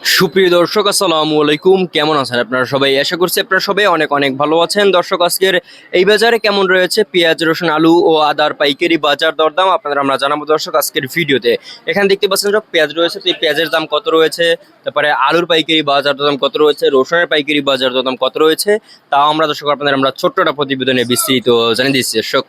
সুপ্রিয় দর্শক, আসসালামু আলাইকুম। কেমন আছেন আপনারা সবাই? আশা করছি আপনারা সবাই অনেক অনেক ভালো আছেন। দর্শক, আজকের এই বাজারে কেমন রয়েছে? পেঁয়াজ, রসুন, আলু ও আদার পাইকারি বাজার দরদাম আপনাদের আমরা জানাব দর্শক আজকের ভিডিওতে। এখানে দেখতে পাচ্ছেন সব পেঁয়াজ রয়েছে, তো এই পেঁয়াজের দাম কত রয়েছে? তারপরে আলুর পাইকারি বাজার দরদাম কত রয়েছে? রসুনের পাইকারি বাজার দরদাম কত রয়েছে? তাও আমরা দর্শক, আপনাদের আমরা ছোট্ট একটা প্রতিবেদনে বিস্তৃত জানিয়ে দিচ্ছি। দর্শক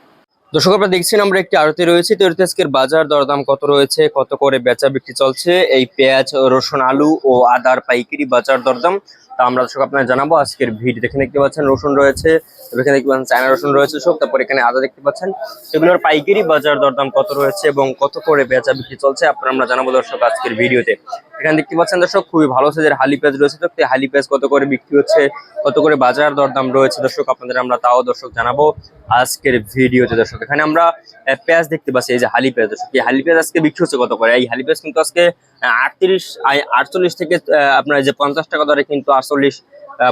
দর্শক, আপনারা দেখছেন আমরা একটি আরতি রয়েছে। তো আজকের বাজার দরদাম কত রয়েছে, কত করে বেচা বিক্রি চলছে, এই পেঁয়াজ, রসুন, আলু ও আদার পাইকারি বাজার দরদাম। তা আমরা দর্শক আপনারা জানাব। আজকের ভিড় এখানে দেখতে পাচ্ছেন রসুন রয়েছে এখানে দেখতে পাচ্ছেন চায়না রসুন রয়েছে সব তারপর এখানে আদা দেখতে পাচ্ছেন। সেগুলোর পাইকারি বাজার দরদাম কত রয়েছে এবং কত করে বেচা বিক্রি চলছে, আপনারা আমরা জানাব দর্শক আজকের ভিডিওতে। এখানে দেখতে পাচ্ছেন দর্শক, খুবই ভালো সাইজের হালি পেঁয়াজ রয়েছে তো। হালি পেঁয়াজ কত করে বিক্রি হচ্ছে, কত করে বাজার দরদাম রয়েছে দর্শক, আপনাদের আমরা তাও দর্শক জানাব আজকের ভিডিওতে দর্শক। এখানে আমরা পেঁয়াজ দেখতে পাচ্ছি, এই যে হালি পেঁয়াজ দর্শক। এই হালি পেঁয়াজ আজকে বিক্রি হচ্ছে কত করে? এই হালি পেঁয়াজ কিন্তু আজকে আটত্রিশ আটচল্লিশ থেকে আপনার যে পঞ্চাশ টাকা দরে কিন্তু আটচল্লিশ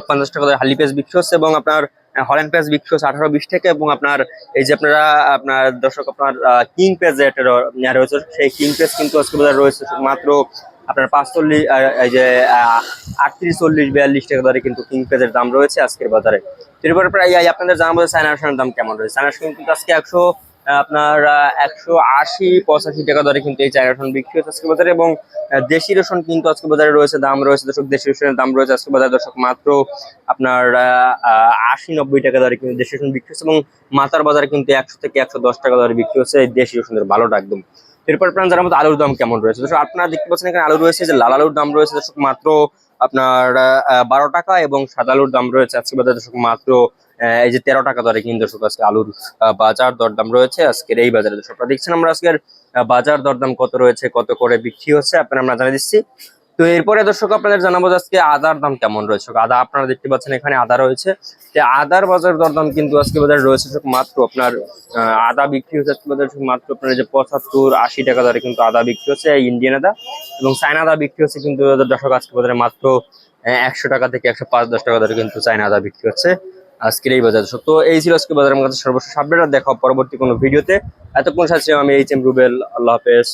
পঞ্চাশ টাকা দরে হালি পেঁয়াজ বিক্রি হচ্ছে এবং আপনার হলেন পেঁয়াজ বিক্রি হচ্ছে আঠারো, বিশ থেকে এবং আপনার এই যে আপনারা, আপনার দর্শক আপনার কিং পেঁয়াজ যেটা রয়েছে। সেই কিং পেঁয়াজ কিন্তু আজকে বাজারে রয়েছে মাত্র আপনার পাঁচচল্লিশ এই যে আটত্রিশ, চল্লিশ, বিয়াল্লিশ টাকা দরে কিন্তু কিং পেজের দাম রয়েছে আজকের বাজারে। এরপরে প্রায় আপনাদের জানা চায়না রসুনের দাম কেমন রয়েছে? রসুন কিন্তু আজকে একশো আপনার একশো আশি, পঁচাশি টাকা দরে কিন্তু এই চায়না রসুন বিক্রি হচ্ছে আজকে বাজারে এবং দেশি রসুন কিন্তু আজকে বাজারে রয়েছে, দাম রয়েছে দর্শক, দেশি রসুনের দাম রয়েছে আজকে বাজারে দর্শক মাত্র আপনার আশি নব্বই টাকা দরে কিন্তু দেশি রসুন বিক্রি হচ্ছে এবং মাথার বাজারে কিন্তু একশো থেকে একশো দশ টাকা দরে বিক্রি হচ্ছে এই দেশি রসুনের ভালোটা একদম। এরপর আপনার জানার মতো আলুর দাম কেমন রয়েছে? দর্শক, আপনারা দেখতে পাচ্ছেন এখানে আলু রয়েছে, যে লাল আলুর দাম রয়েছে, দর্শক, মাত্র আপনার বারো টাকা এবং সাদা আলুর দাম রয়েছে আজকে বাজার, দর্শক, মাত্র এই যে তেরো টাকা দরে কিন্তু দর্শক আজকে আলুর বাজার দরদাম রয়েছে আজকের এই বাজারে। দর্শক দেখছেন আমরা আজকের বাজার দরদাম কত রয়েছে, কত করে বিক্রি হচ্ছে, আপনারা আমরা জানিয়ে দিচ্ছি। তো এরপরে দর্শক, আপনাদের জানাব আজকে আদার দাম কেমন রয়েছে। আদা আপনারা দেখতে পাচ্ছেন এখানে আদা রয়েছে। আদার বাজার দরদাম কিন্তু আজকে বাজার রয়েছে মাত্র আপনার আদা বিক্রি হচ্ছে আজকে বাজারে মাত্র আপনার যে পঁচাত্তর, আশি টাকা দরে কিন্তু আদা বিক্রি হচ্ছে ইন্ডিয়ান আদা। এবং চায়না আদা বিক্রি হচ্ছে কিন্তু দর্শক, আজকে বাজারে মাত্র একশো টাকা থেকে একশো পাঁচ, দশ টাকা দরে কিন্তু চায়না আদা বিক্রি হচ্ছে আজকের এই বাজার। তো এই ছিল আজকে বাজারের কাছে সর্বশেষ আপডেট দেখা পরবর্তী কোনো ভিডিওতে। এতক্ষণ সাথে আমি এইচ এম রুবেল আল্লাহ হাফেজ।